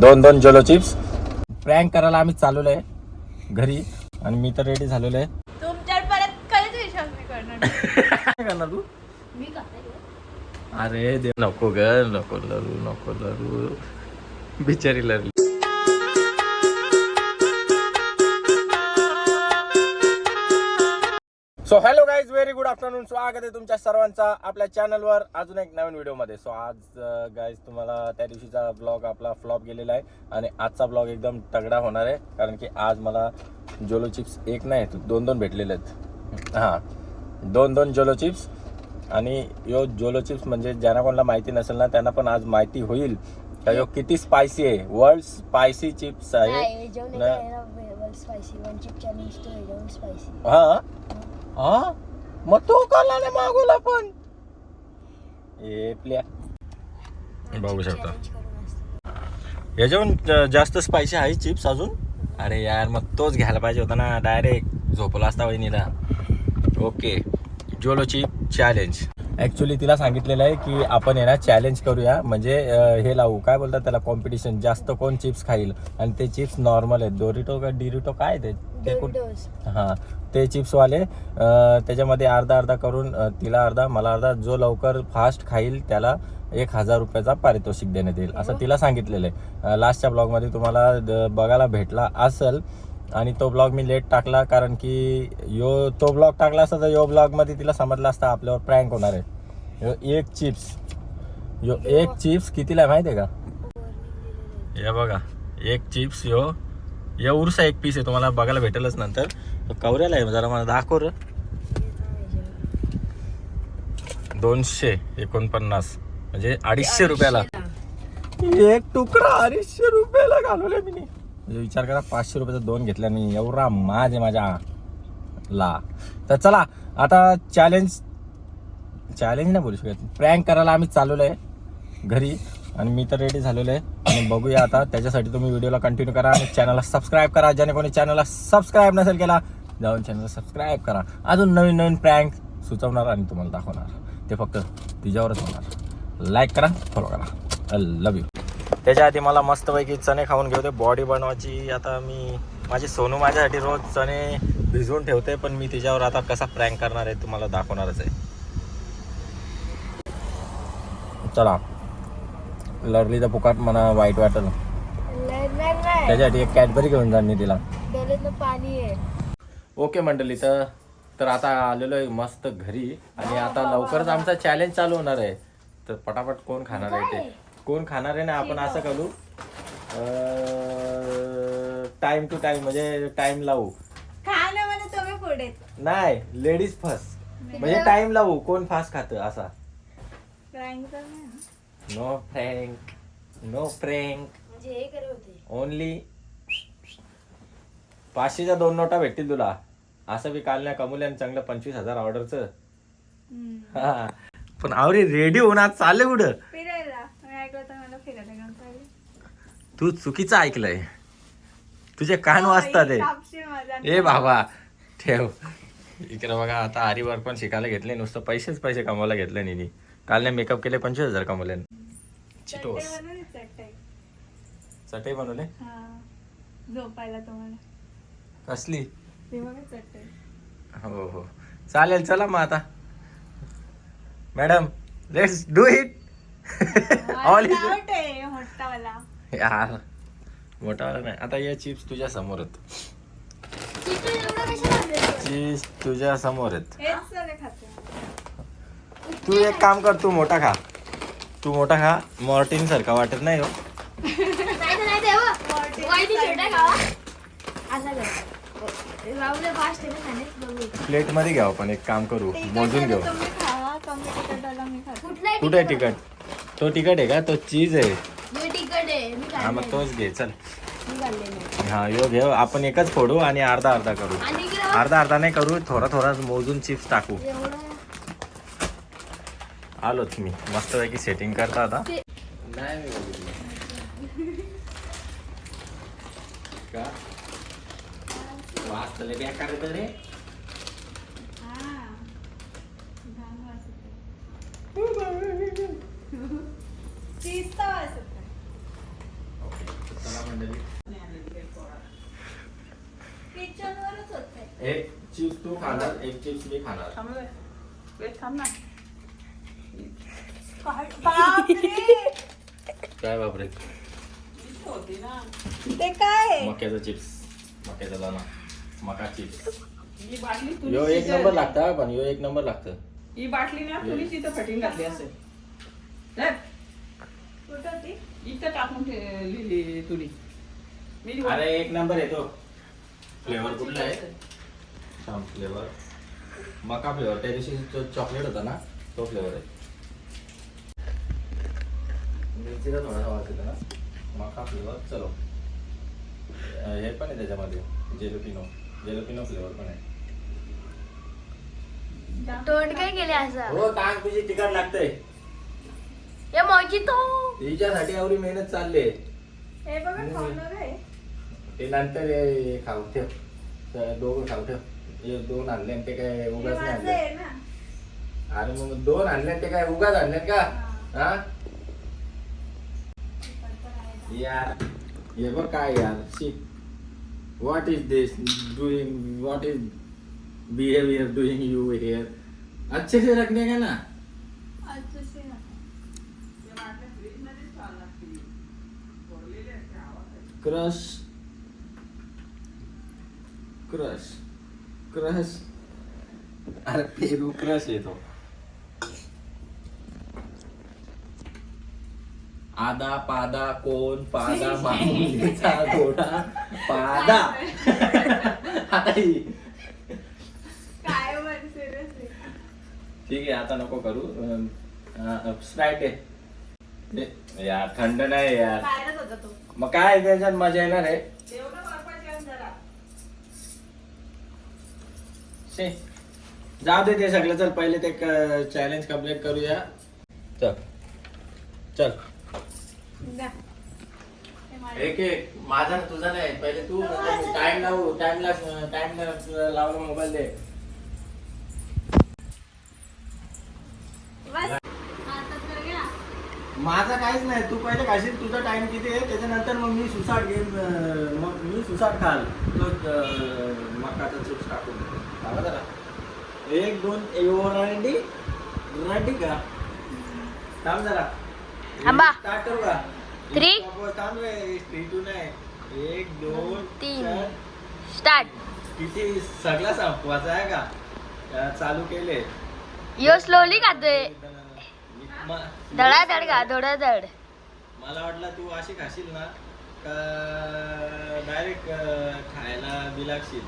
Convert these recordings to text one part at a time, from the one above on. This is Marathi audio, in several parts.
दोन दोन जोलो चिप्स प्रँक करायला आम्ही चालवलो आहे घरी आणि मी तर रेडी झालेलो आहे. तुमच्यावर परत कधीच विश्वास नाही करणार. काय करणार तू? मी करते अरे देव नको ग नको लरू नको लरू. बिचारी लरली. So hello guys very good afternoon स्वागत आहे तुमच्या सर्वांचा आपल्या चॅनलवर अजून एक नवीन व्हिडिओमध्ये सो आज गाईज तुम्हाला त्या दिवशीचा ब्लॉग आपला फ्लॉप गेलेला आहे आणि आजचा ब्लॉग एकदम तगडा होणार आहे कारण की आज मला जोलो चिप्स एक नाही दोन दोन भेटलेले आहेत हां दोन दोन जोलो चिप्स आणि यो जोलो चिप्स म्हणजे ज्यांना कोणाला माहिती नसेल ना त्यांना पण आज माहिती होईल का यो किती स्पायसी आहे वर्ल्ड स्पायसी चिप्स आहे हा हा? मग तो काला नाही मागवला पण? ए प्ल्या. बघू शकता. याच्याहून ज- जास्त स्पायसी आहे चिप्स अजून? अरे यार मग तोच घ्यायला पाहिजे होता ना डायरेक्ट झोपला असता वहिनीला. Okay. Jolo chip challenge actually तिला सांगितलेलं आहे की आपण आहे ना चॅलेंज करूया. म्हणजे हे लावू. काय बोलतात त्याला कॉम्पिटिशन जास्त कोण चिप्स खाईल? आणि ते चिप्स नॉर्मल आहेत. डोरिटो का डिरिटो काय ते? ते कुठ हां ते चिप्सवाले त्याच्यामध्ये अर्धा अर्धा करून तिला अर्धा मला अर्धा जो लवकर फास्ट खाईल त्याला एक हजार रुपयाचा पारितोषिक देण्यात येईल असं तिला सांगितलेलं आहे. लास्टच्या ब्लॉगमध्ये तुम्हाला द- बघायला भेटला असेल आणि तो ब्लॉग मी लेट टाकला कारण की यो तो ब्लॉग टाकला असता तर यो ब्लॉगमध्ये तिला समजलं असतं आपल्यावर प्रँक होणार आहे. यो एक चिप्स यो एक चिप्स कितीला आहे माहिती आहे का? हे बघा एक चिप्स यो या उरसा एक पीस आहे तुम्हाला बघायला भेटेलच नंतर. कवऱ्याला आहे जरा मला दाखव र. दोनशे एकोणपन्नास. म्हणजे अडीचशे रुपयाला. एक तुकडा अडीचशे रुपयाला घालवले मी म्हणजे विचार करा पाचशे रुपयाचा दोन घेतला मी एवढा माज आहे माझ्या ला. तर चला आता चॅलेंज चॅलेंज नाही बोलू शकत. प्रँक करायला आम्ही चालवलो आहे घरी आणि मी तर रेडी झालेलो आहे आणि बघूया आता. त्याच्यासाठी तुम्ही व्हिडिओला कंटिन्यू करा आणि चॅनलला सबस्क्राईब करा. ज्याने कोणी चॅनलला सबस्क्राईब नसेल केला जाऊन चॅनलला सबस्क्राईब करा. अजून नवीन नवीन प्रँक सुचवणार आणि तुम्हाला दाखवणार. ते फक्त तिच्यावरच होणार. लाईक करा फॉलो करा. लव यू त्याच्या आधी मला मस्तपैकी चणे खाऊन घेऊ दे. बॉडी बनवायची आता मी माझी सोनू माझ्यासाठी रोज चणे भिजवून ठेवते पण मी तिच्यावर आता कसा प्रँक करणार आहे तुम्हाला दाखवणारच आहे. चला. लरली तर फुकाट मला वाईट वाटलं. त्याच्यासाठी एक कॅडबरी घेऊन जा मी तिला. पाणी आहे. ओके मंडळी तर तर आता आलेलो आहे मस्त घरी. आणि आता लवकरच आमचा चॅलेंज चालू होणार आहे. तर पटापट कोण खाणार आहे ते? कोण खाणार आहे ना आपण असं करू? टाइम टू टाइम म्हणजे टाइम लावू. नाही लेडीज फर्स्ट म्हणजे टाइम लावू कोण फास्ट खातं असा. नो फ्रँक नो फ्रँक म्हणजे हे करत होते ओनली पाचशेच्या दोन नोटा भेटतील तुला. असं बी काल नाही कमवल्यानं चांगलं पंचवीस हजार ऑर्डरचं. हा. पण आवरी रेडी होणार चालले कुठं? फिरायला. मी ऐकलं तर मला फिरायला घेऊन चालले. तू चुकीचं ऐकलंय. तुझे कान वाजतात माझा. ए बाबा ठेव. इकडे बघा आता आरी वर्क पण शिकायला घेतले नुसतं पैसेच पैसे कमवायला घेतले निनी काल नाही मेकअप केले पंचवीस हजार कमवले चिटोस चटई बनवली हा. झोपायला तुम्हाला. कसली? हो हो. चालेल चला मग आता. Madam let's do it all आहे मोठावाला. यार मोठावाला नाही. आता या चिप्स तुझ्या समोर आहेत. चिप्स तुझ्या समोर आहेत. तू एक काम कर तू मोठा खा. तू मोठा खा. मॉर्टिन सारखा वाटत नाही हो. प्लेटमध्ये घ्यावं पण एक काम करू. मोजून घेऊ. कुठे तिकट तो तिकट आहे का? तो चीज आहे. हा मग तोच घे. चल. हा यो घेऊ आपण एकच फोडू आणि अर्धा अर्धा करू अर्धा अर्धा नाही करू. थोडा थोडा मोजून चिप्स टाकू. आलोच मी मस्तपैकी सेटिंग करता आता. नाही रे. हा. एक चिप्स तू खाणार एक चिप्स मी खाणार. थांब रे. वेट थांब ना. काय बापरे? ते काय? मक्याचा चिप्स मक्याचा दाना मका चिप्स ही बाटली यो एक नंबर लागतं पण यो एक नंबर लागतं. ही बाटली ना तुरीची इथं फटिंग घातली असेल. धर. इथं टाकून ठेवलेली तुरी मी अरे एक नंबर येतो फ्लेवर कुठला आहे? शाम फ्लेवर मका फ्लेवर त्या दिवशी जो चॉकलेट होता ना तो फ्लेवर आहे. मिरचीचा थोडासा वास येतो ना मका फ्लेवर चलो. हे पण आहे त्याच्यामध्ये जेलोपिनो जेलोपिनो फ्लेवर पण आहे. तोंड काय केले असं? हो ताक तुझी तिखट लागतंय. हे मोजी तो तिच्यासाठी एवढी मेहनत चालली आहे. हे बघा खाणार आहे. ते नंतर हे- हे खाऊ ठेव. तर दोघं खाऊ ठेव. हे दोन आणले आणि ते काय हे उगाच नाही माझं आणले. आहे ना. अरे मग दोन आणले ते काय उगाच आणले का? हा? यार हे बघ काय यार. शी what is this doing what is behaviour doing you here अच्छे से रखने का ना? दुसरी ना. क्रश क्रश क्रश अरे पेरू क्रश येतो. आदा पादा कोण पादा मामुलीचा घोडा पादा. आता ही. काय वर सिरियसली ठीक आहे आता नको करू. स्प्राईट आहे. ए, यार थंड नाही यार. बाहेरच होता तो. मग काय त्याच्यात मजा येणार आहे? जरा. शे जाऊ दे ते सगळं. चल पहिले ते चॅलेंज कंप्लीट करूया. चल. चल. एक एक माझा तुझा नाही पहिले तू टाइम लावू टाइम टाइम लावून मोबाईल दे. माझा काहीच नाही तू पहिले खाशील तुझा टाइम किती आहे? त्याच्यानंतर मग मी सुसाट घेईन मग मी सुसाट खाल. तो मकाचा चिप्स टाकून. जरा. एक दोन रेडी रेडी का? थांब जरा. थांबा. का थ्री एक दोन तीन. स्टार्ट किती? सगळा संपवायचा आहे का? चालू केले. यो स्लोली खातोय म- धडाधड खा धडाधड. मला वाटलं तू अशी खाशील ना का डायरेक्ट खायला बिलागशील.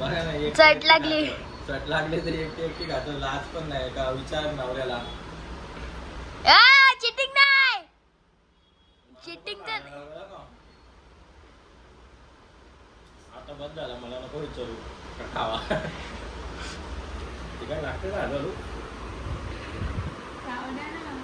बघा ना चट लागली. चट लागली तरी एकटी एकटी खातो. लाज पण नाही का? विचार नवऱ्याला. चिटिंग नाही. चिटिंग तर आता बंद झाला. मला नको विचारू. खावा? ते काय लागतं का हळूहळू जाऊ द्या ना.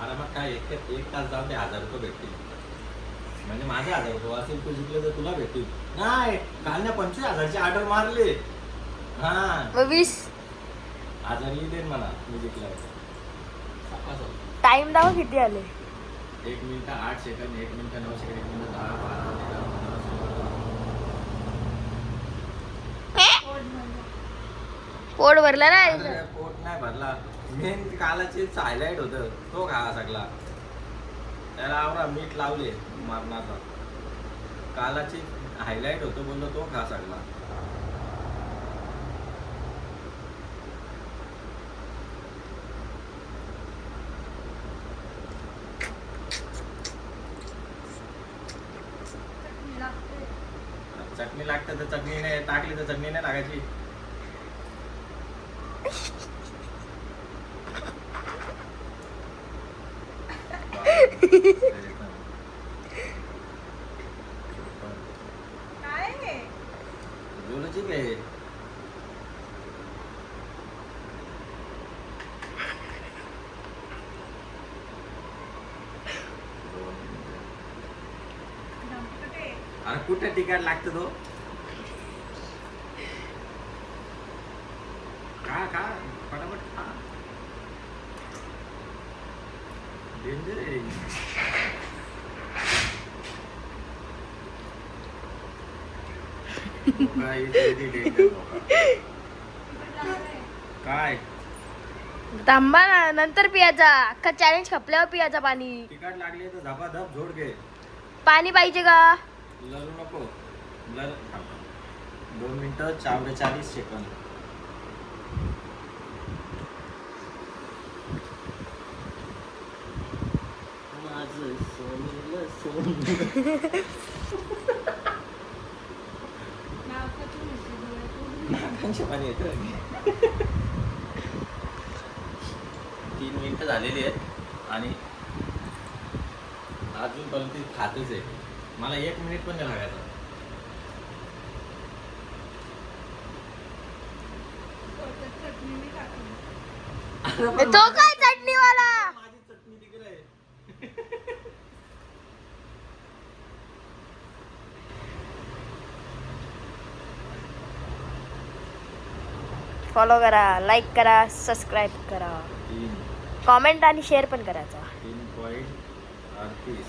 मला मग काय एक एक तास जाऊन ते हजार रुपये भेटतील. म्हणजे माझे हजार रुपये. असेल तू जिंकले तर तुला भेटतील. नाही काल ना पंचवीस हजारची ऑर्डर मारले. हा. वीस. हजार येईल मला मी होतं. टाइम दाव किती आले? एक मिनिट आठ सेकंद एक मिनिट नऊ सेकंड एक मिनिट दहा. पोट भरलं. पोट भरला ना अरे, पोट नाही भरला. मेन कालाचे हायलाइट होतं. तो खा सगळा. त्याला आवरा मीठ लावले मारणाचा. कालाची हायलाइट होतं बोललो तो खा सगळा. लागतंय. चटणी लागते तर चटणी नाही टाकली तर चटणी नाही टाकायची काय हे? जोराची काय अरे कुठे तिकीट लागतं तो? खा खा फटाफट खा. डेंजर आहे मोका. काय थांबा ना नंतर पियाचा. अख्खा चॅलेंज खपल्यावर पियाचा पाणी. तिकट लागली तर धपाधप झोड घे. पाणी पाहिजे का? लरू नको लर थांब. दोन मिनिटं चाळीस सेकंद माझं सोनेलं सोनं? नाकांचे पाणी येतं तीन मिनिटं झालेली आहेत आणि अजूनपर्यंत ती खातच आहे मला एक मिनिट पण नाही लागायचा. चटणी. तो काय चटणीवाला? माझी चटणी तिकडे फॉलो करा लाईक करा. सबस्क्राईब करा कॉमेंट आणि शेअर पण करायचा. तीन पॉईंट अडतीस.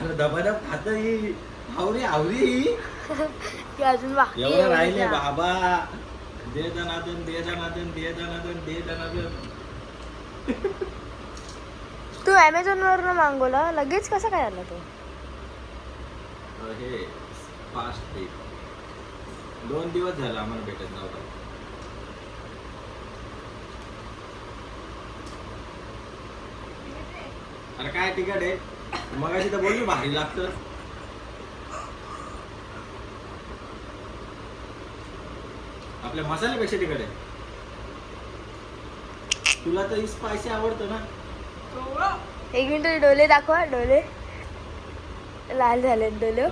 दबादब खात ही आवरी. आवरी अजून बाकी एवढं एवढं राहिले. बाबा दे दनादन दे दनादन दे दनादन दे दनादन तू अमेझॉन वरून मागवला? लगेच कसं काय आला तो? हे फास्ट दोन दिवस झाला आम्हाला भेटत नव्हता. अरे काय तिकट आहे? मग तर बोलली भारी लागतं. आपल्या मसाल्यापेक्षा आहे तुला तर स्पायसी आवडतं ना. एक मिनिट डोले दाखवा डोले. लाल झाले डोले.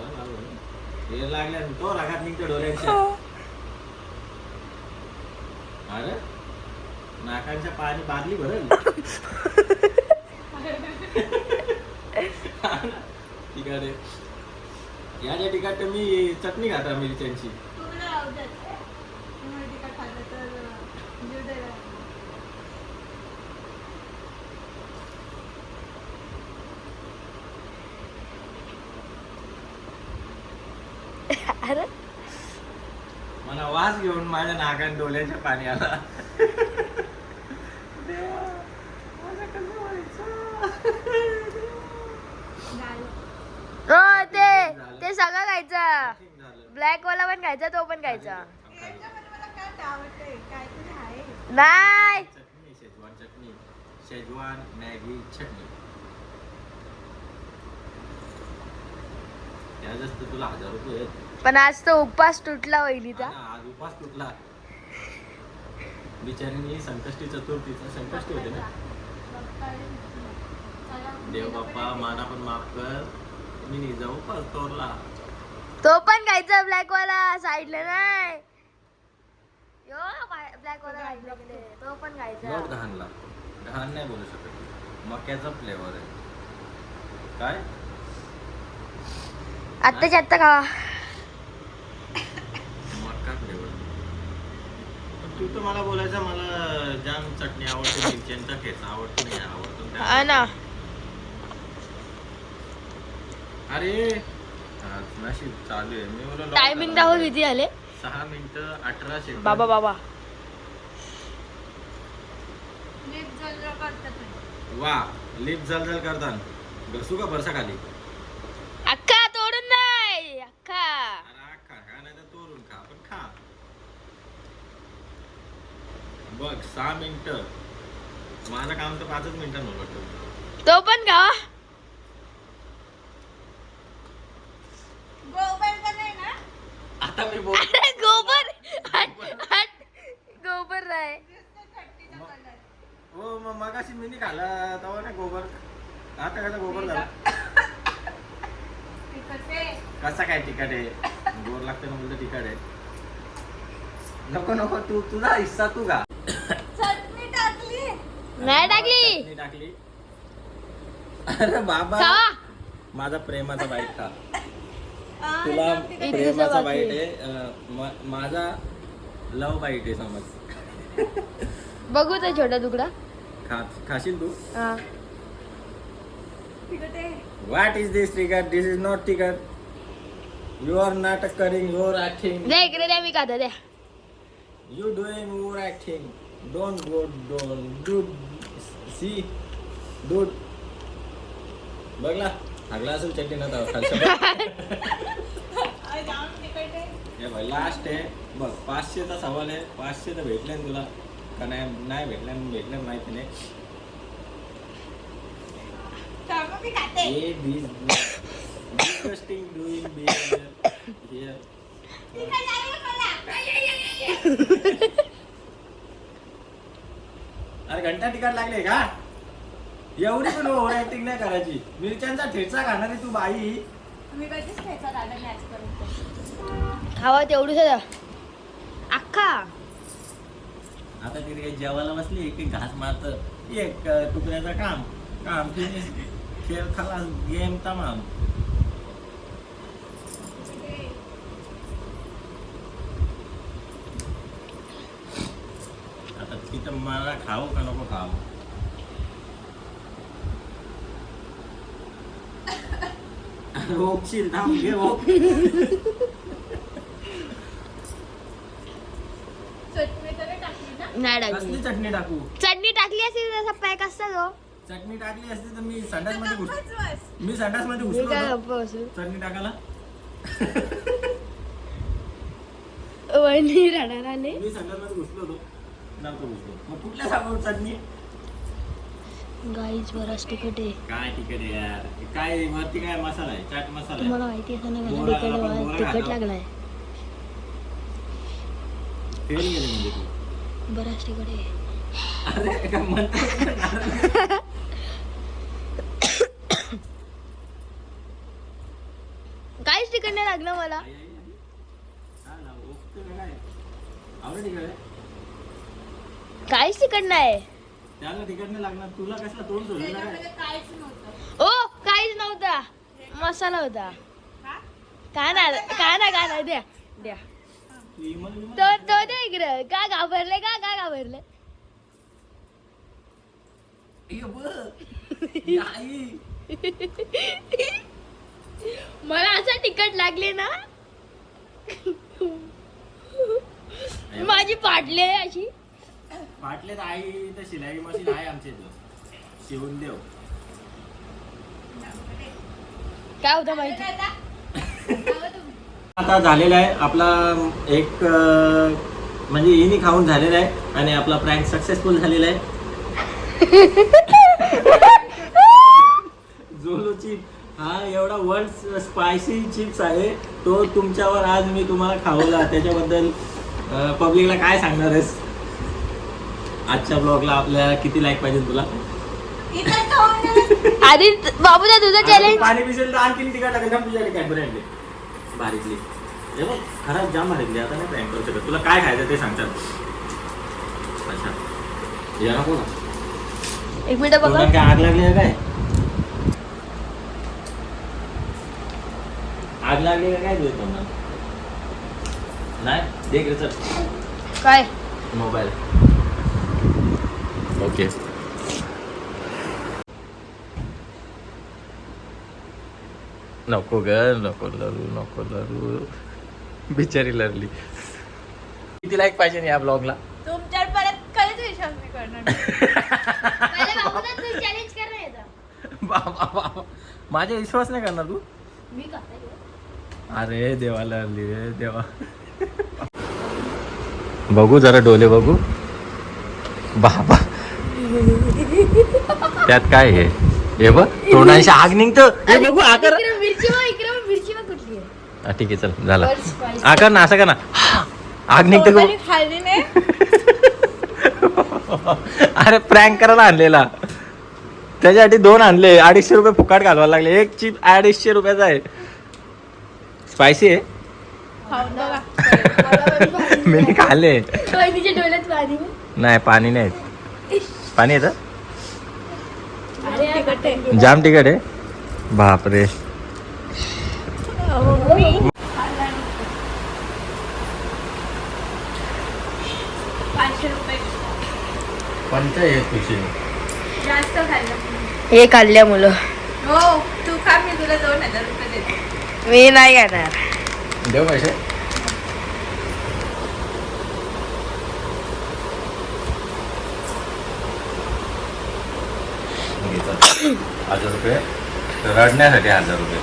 हे लागल्या तो रागात निघतो डोळ्यांच्या अरे नाकांच्या पाणी बादली भरल. ठीक आहे याच्या ठिकाणी मी चटणी खाता मिरच्यांची. मला वास घेऊन माझ्या नाकात डोळ्याच्या पाणी आला देवा, माझं कसं व्हायचं? झालं. हो ते ते सगळं खायचा ठीक झालं. ब्लॅक वाला पण खायचा तो पण खायचा त्याच्यामध्ये मला काय आवडतंय काहीतरी नाही चटणी शेजवान चटणी शेजवान मॅगी चटणी त्याच तुला हजार रुपये. पण आज तो उपवास तुटला वहिनीचा आज उपास तुटला. बिचारीने संकष्टी चतुर्थीचा संकष्टी होते ना. देव बाप्पा माना पण माफ कर. मी निजा उपास तोरला. तो पण खायचा ब्लॅक वाला साईडला नाही. यो तो पण घाणला घाण नाही बोलू शकत. मक्याचा फ्लेवर आहे. काय? आत्ताच्या आत्ता खावा. मक्का फ्लेवर तू तर मला बोलायचं मला जाम चटणी आवडते मिरच्यांचा ठेचा आवडतो नाही आवडतो हा ना. अरे! आज नशीब चालू आहे. मी बोललो टायमिंग दाखव किती आले. सहा मिनिटं अठरा सेकंद बाबा बाबा मीठ जळजळ करतात नाही. वा लिप जल जल करतात. घसू का बरसा खाली? अक्का तोडून नाही. अक्का. अरे हा खा खा नाही तर तोडून खा. पण खा. बघ सहा मिनिटं. माझं काम तर पाचच मिनिटांवर वाटतं. तो पण खावा गोबर का नाही ना आता मी बोल अरे गोबर हट, हट. गोबर नाही थट्टीचा कलर हो मग मगाशी मी नाही खाला तेव्हा नाही गोबर आता कसा गोबर झाला. कसा काय तिखट आहे? गोर लागतं ना बोलतं तिखट आहे. नको नको तू तुझा हिस्सा तू का चटणी टाकली. नाही टाकली. अरे बाबा. माझा प्रेमाचा बाईट खा. आ, तुला. प्रेमाचा बाईट आहे. माझा लव बाईट आहे समज. बघू तो छोटा तुकडा. खा खाशील तू? आहे. What is this ticket this is not ticket you are नाटक करिंग युअर ऍक्टिंग द्या इकडे द्या मी खाता द्या. You doing your acting don't go don't do see dude बघला. हागला असेल चटणी ना खालच्या. हे लास्ट आहे. बघ पाचशेचा सवाल आहे. पाचशे तर भेटले ना तुला. का नाही नाही भेटले भेटले माहिती नाही. हे. अरे घंटा तिकट लागले का? एवढी पण ओव्हर ऍक्टिंग नाही करायची. मिरच्यांचा ठेचा खाणारी तू बाई. खावा तेवढूच द्या अख्खा. आता तिथे काही जेवायला बसली एक एक घास मारत एक तुकड्याचं काम. काम खेळ खलास गेम तमाम आता तिथं मला खाऊ का नको खाऊ ओकशील थांब घे ओक चटणी तर नाही टाकली ना? नाही कसली टाकली चटणी टाकू? चटणी टाकली असती तर तसा पॅक असता तो चटणी टाकली असती तर मी संडासमध्ये घुस. मी संडासमध्ये मी घुसलो काय होतो. गप्प बसू? चटणी टाकायला. वहिनी राहणार आले मी संडासमध्ये घुसलो होतो. नव्हतो घुसलो. मग कुठल्या सांगू चटणी? गाईच बराच तिखट आहे. काय तिकट आहे यार? काय वरती काय मसाला आहे? चाट मसाला तुम्हाला आहे माहिती असं ना तिखट आपण गोरा तिखट खातो. लागलाय फेल गेले म्हणजे तू. बराच तिखट आहे. अरे काय म्हणतो काहीच तिखट नाही लागलं मला आवडे तिकड आहे काहीच तिखट नाही त्याला तिकट नाही लागणार तुला कसला सोडलं काय त्याच्यामध्ये काहीच नव्हतं. ओ काहीच नव्हता. मसाला होता? काय ना काय ना काय ना द्या द्या. तू तो तो दे इकडं. का घाबरले का का घाबरले? आई. मला असं तिखट लागले ना. माझी पाटली आहे अशी. फाटले तर आई तर शिलाई मशीन आहे आमच्या इथं. शिवून देव. काय होतं माहिती? आता झालेला आहे आपला एक अं, म्हणजे इनी खाऊन झालेला आहे आणि आपला प्रँक सक्सेसफुल झालेला आहे. जोलो चिप हा एवढा वर्ल्ड स्पायसी चिप्स आहे. तो तुमच्यावर आज मी तुम्हाला खावला त्याच्याबद्दल पब्लिकला काय सांगणार आहेस? आजच्या ब्लॉगला आपल्याला किती लाईक पाहिजे तुला. आधी बाबूदा तुझं आता चॅलेंज पाणी पिसेल तर आणखी लागेल ना तुझ्याकडे कॅडबरी आणली बारीकली. हे बघ खराब जाम बारीकली आता नाही प्रँक करू शकत. तुला काय खायचं ते सांगतात अच्छा. या नको ना. एक मिनिट बघा. काय आग लागली आहे काय? आग लागली का काय तुझ्या तोंडात नाही? देख रे चल. काय? मोबाईल. ओके. नको ग नको लरू नको लरू. बिचारी लरली किती लाईक पाहिजे ना या ब्लॉगला तुमच्यावर परत कधीच विश्वास नाही करणार. पहिले बाबूदा तू चॅलेंज कर ना याचा बाबा बाबा. माझा विश्वास नाही करणार तू? मी करते. अरे देवा लरली रे देवा. बघू जरा डोले बघू. बाबा. त्यात काय हे? हे बघ तोंडाशी आग निघतं. हे बघू आकर. हा, ठीक आहे चल झाला. आकर ना असं का ना. आग निघते अरे प्रँक करायला आणलेला. त्याच्यासाठी दोन आणले. अडीचशे रुपये फुकाट घालवायला लागले. एक चिप अडीचशे रुपयाचा आहे. स्पायसी आहे? मी नाही खाल्ले. वहिनीच्या डोळ्यात पाणी नाही पाणी नाही. पाणी येतं तिखट आहे. जाम तिकट आहे? बापरे. पाचशे रुपये. जास्त खाल्लं. हे खाल्ल्या मुलं. हो तू खा मी तुला दोन हजार रुपये देते. मी नाही खाणार देऊ पैसे? हजार रुपये. रडण्यासाठी हजार रुपये.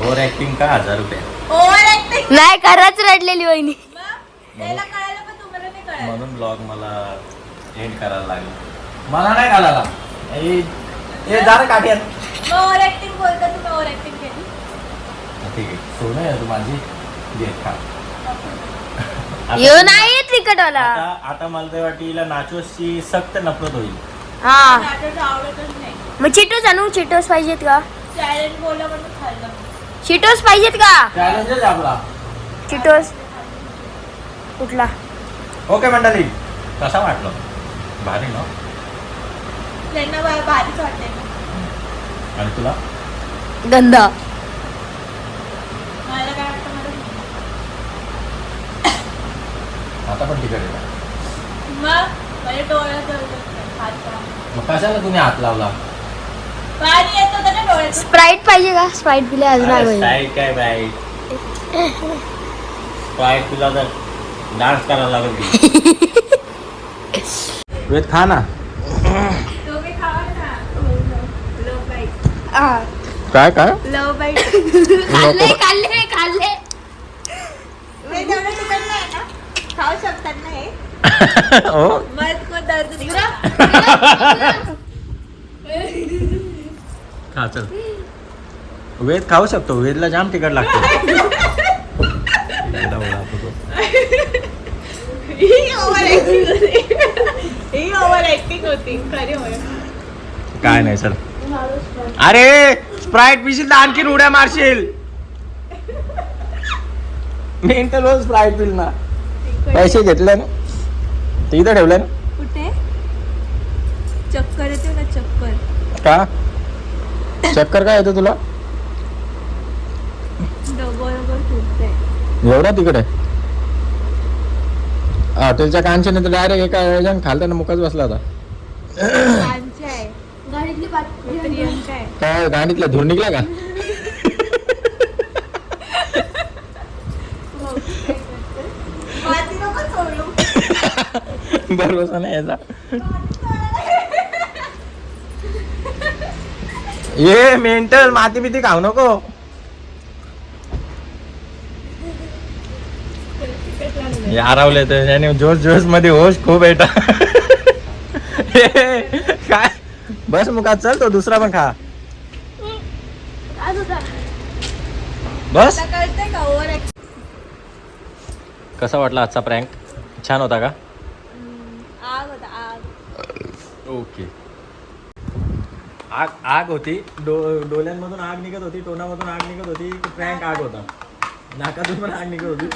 ओव्हर ऍक्टिंग का हजार रुपये? ओव्हर ऍक्टिंग नाही खरंच रडलेली वहिनी. म्हणून ब्लॉग मला एंड करायला लागला. मला नाही घालायला जरा काठ्यात ओव्हर ऍक्टिंग बोलता तुम्ही ओव्हर ऍक्टिंग ठीक आहे. सोनं आहे तू माझी घे खा. आता- यो नाही तिकटवाला आता आता मला ते वाटतं हिला नाचोसची सक्त नफरत होईल. हा. नाटक आवडतच नाही. मग चिटोस आणू? चिटोस पाहिजेत का? चॅलेंज बोलला म्हणून खाल्लं चिटोस पाहिजेत का? चॅलेंजच आपला. चिटोस. कुठला? ओके मंडळी कसा वाटलं? भारी ना त्यांना बा- भारीच वाटते आणि तुला? गंदा मला काय वाटतं मला आता पण तिकडे. मग? माझ्या डोळ्यात जळलं हात. पाय. मग कशाला तुम्ही हात लावला? पाणी येत होतं ना डोळ्यात स्प्राईट पाहिजे का? स्प्राईट पिले अजून अरे, स्टाईल काय बाई? काय तुला तर डान्स करायला लागेल. वेद खा ना. तुम्ही खावा ना. लव बाईट काय काय? लव बाईट खाल्ले खाल्ले मी तेवढं तिकट नाही ना खाऊ शकतात ना हे खा चल. वेद खाऊ शकतो. वेदला जाम तिकट लागतो. काय नाही चल. अरे स्प्राईट पिशील तर आणखीन उड्या मारशील. मी स्प्राईट पिल ना पैसे घेतले ना. ते इथं ठेवले ना? कुठे? चक्कर येते ना चक्कर? का? चक्कर काय येतं तुला? एवढा तिकडे? हॉटेलच्या कांचे तर डायरेक्ट एका वेळेला खालताना मुकाच बसला होता काय गाडीतला धूर निघला का माती नको सोडू भरोसा नाही याचा ये मेंटल माती बिती खाऊ नको. हे हरवले तर याने जोश जोशमध्ये होश खूप येत. काय? बस मुखात चल तो दुसरा पण खा. बस. कसा वाटला आजचा प्रँक छान होता का आग होता आग ओके आग आग होती. डो डोल्यांमधून आग निघत होती टोनामधून आग निघत होती की प्रँक आग होता. नाकातून पण आग निघत होती.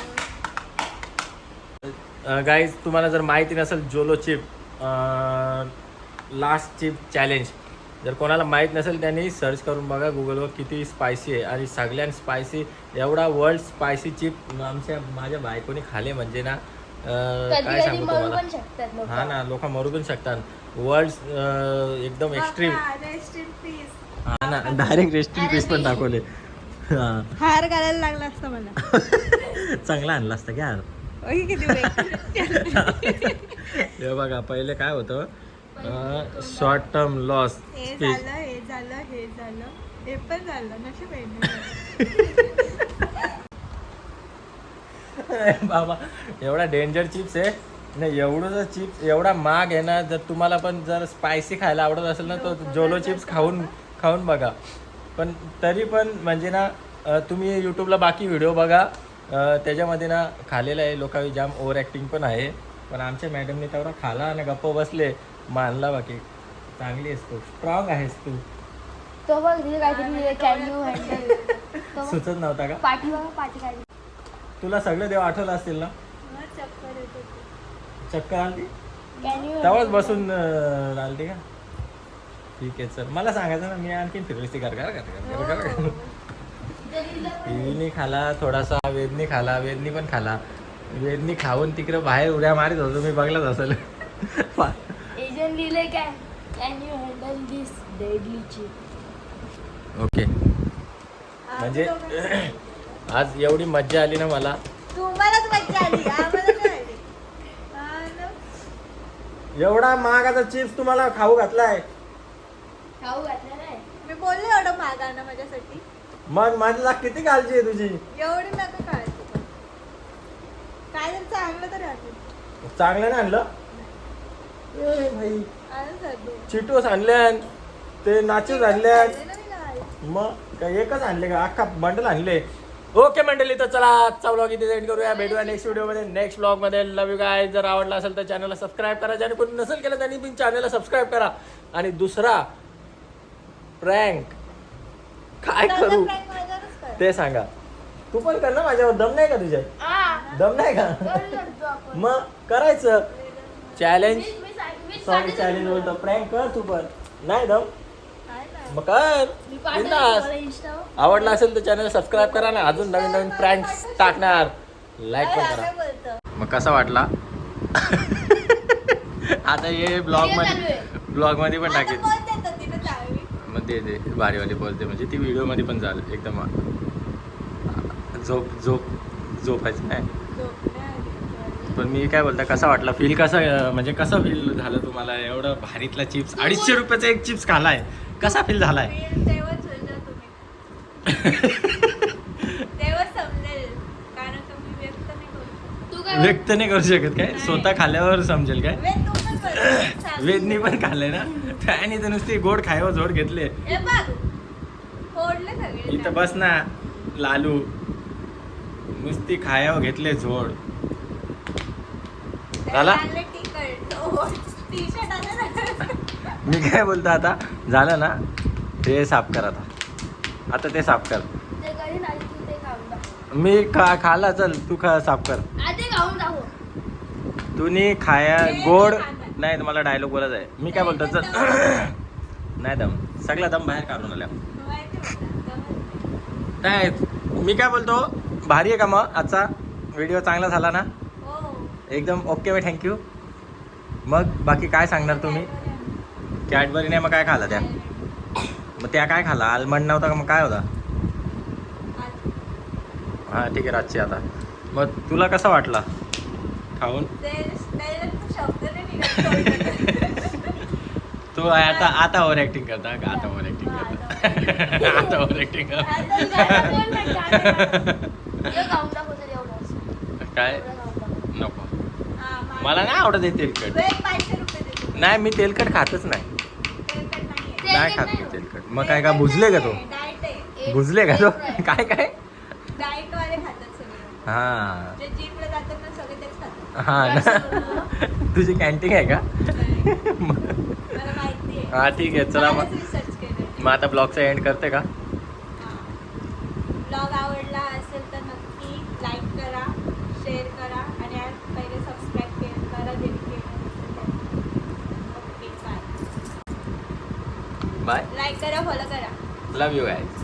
गाईज तुम्हाला जर माहिती नसेल Jolo chip last chip challenge जर कोणाला माहीत नसेल त्यांनी सर्च करून बघा गुगलवर किती स्पायसी आहे. आणि सगळ्यात स्पायसी एवढा वर्ल्ड स्पायसी चिप आमच्या माझ्या बायकोने खाले म्हणजे ना काय सांगू तुम्हाला? हा ना लोक मरू पण शकतात वर्ल्ड एकदम एक्स्ट्रीम हा ना डायरेक्ट रेस्टिंग पीस पण दाखवले. हार घालायला लागला असता मला. चांगला आणला असता वेळ. हे बघा पहिले काय होतं? शॉर्ट टर्म लॉस हे झालं हे झालं हे झालं. हे पण झालं नशीब. बाबा एवढा डेंजर चिप्स आहे. नाही एवढं जर चिप्स एवढा महाग आहे ना जर तुम्हाला पण जर स्पायसी खायला आवडत असेल ना तर जोलो चिप्स खाऊन खाऊन बघा. पण तरी पण म्हणजे ना तुम्ही यूट्यूबला बाकी व्हिडिओ बघा. त्याच्यामध्ये ना खालेलं आहे लोकांनी जाम ओव्हर ॲक्टिंग पण आहे. पण आमच्या मॅडमने तेवढा खाला आणि गप्प बसले. मानला बाकी. चांगली आहेस तू. स्ट्रॉंग आहेस तू. तो बघ काहीतरी सुचत नव्हता का? पाठी पाठी तुला सगळं देव आठवलं असतील ना? चक्कर आली कॅन यू तेव्हाच बसून आलती का? ठीक आहे चल. मला सांगायचं ना मी आणखीन फिरली ती. घर घर घर घर घर हिने खाला थोडासा वेदनी खाला वेदनी पण खाला. वेदनी खाऊन तिकडे बाहेर उड्या मारित होतो मी बघलाच असेल. ओके. म्हणजे आज एवढी मज्जा आली ना मला. तुम्हालाच मज्जा आली आम्हाला नाही आली. हा ना. एवढा महागाचा चिप्स तुम्हाला खाऊ घातलाय. खाऊ घातलं नाही. मी बोलले एवढं माझ्यासाठी. मग माझ्याला किती काळजी आहे तुझी? एवढी नका काळजी करू. काय जर चांगलं तरी आणलं. चांगलं नाही आणलं? ए भाई. चिटोस आणल्यान ते नाचूस आणल्यान. मग काय एकच आणले का? अख्खा बंडल आणले. ओके मंडळी तर चला आजचा व्लॉग इथे एंड करूया. भेटूया नेक्स्ट व्हिडिओमध्ये नेक्स्ट ब्लॉगमध्ये लव यू गाय जर आवडला असेल तर चॅनलला सबस्क्राईब करा. ज्याने कोणी नसेल केलं त्यांनी पण चॅनलला सबस्क्राईब करा. आणि दुसरा प्रँक काय करू. ते सांगा. तू पण कर ना माझ्यावर. दम नाही का तुझ्या हा दम नाही का? मग करायचं. Challenge sorry challenge. बोलतो. प्रँक कर तू पण. नाही दम. मग आवडला असेल तर चॅनल सबस्क्राईब करा ना. अजून नवीन नवीन प्रँक्स टाकणार. लाईक पण करा. मग कसा वाटला? आता हे ब्लॉगमध्ये. ब्लॉगमध्ये पण टाकेल. मग ते ते भारीवाली बोलते म्हणजे. ती व्हिडिओमध्ये पण झालं एकदम झोप झोप झोपायचं नाही. पण मी काय बोलता कसा वाटला? फील कसा म्हणजे कसं फील झालं तुम्हाला? एवढं भारीतला चिप्स अडीचशे रुपयाचा एक चिप्स खालाय. कसा फील झालाय? व्यक्त नाही करू शकत. तू काय व्यक्त नाही करू शकत काय? स्वतः खाल्ल्यावर समजेल काय. वेदनी पण खाल्लंय ना? त्याने तर नुसती गोड खायवर जोड घेतले. बघ फोडले सगळे इथं बस ना लालू. नुसती खायावर घेतले झोड झाला? टी शर्ट मी काय बोलतो आता? झालं ना? ते साफ कर आता. आता ते साफ कर. मी खा खाला चल तू खा साफ कर. तुम्ही खाया गोड. नाही मला डायलॉग बोलायचा आहे. मी काय बोलतो चल. नाही दम. सगळा दम बाहेर काढून आल्या काय मी काय बोलतो? भारी आहे का मग? आजचा व्हिडिओ चांगला झाला ना? नाही. हो. एकदम ओके बाय थँक्यू मग बाकी काय सांगणार तुम्ही? कॅडबरी नाही मग काय खाला त्या? मग त्या काय खाला आलमंड नव्हता का मग काय होता? हां ठीक आहे रातची आता. मग तुला कसा वाटला? खाऊन? ते- आता आता ओव्हर ऍक्टिंग करता का? आता ओव्हर ऍक्टिंग करता. आता ओव्हर तर एवढंच. काय. नको. मला नाही आवडत हे तेलकट. नाही मी तेलकट खातच नाही. नाही खात मी तेलकट मग काय का भुजले का तो? भुजले का तो. काय काय? हा. हा ना? तुझी कॅन्टीन आहे का? नाही, हा ठीक आहे. चला मग. मग आता ब्लॉगचा एंड करते का ब्लॉग आवडला असेल तर नक्की लाईक करा शेअर करा आणि आज पहिले सबस्क्राईब केलं करा जे केलं नसेल त्यांनी. ओके बाय बाय लाईक करा फॉलो करा. Love you guys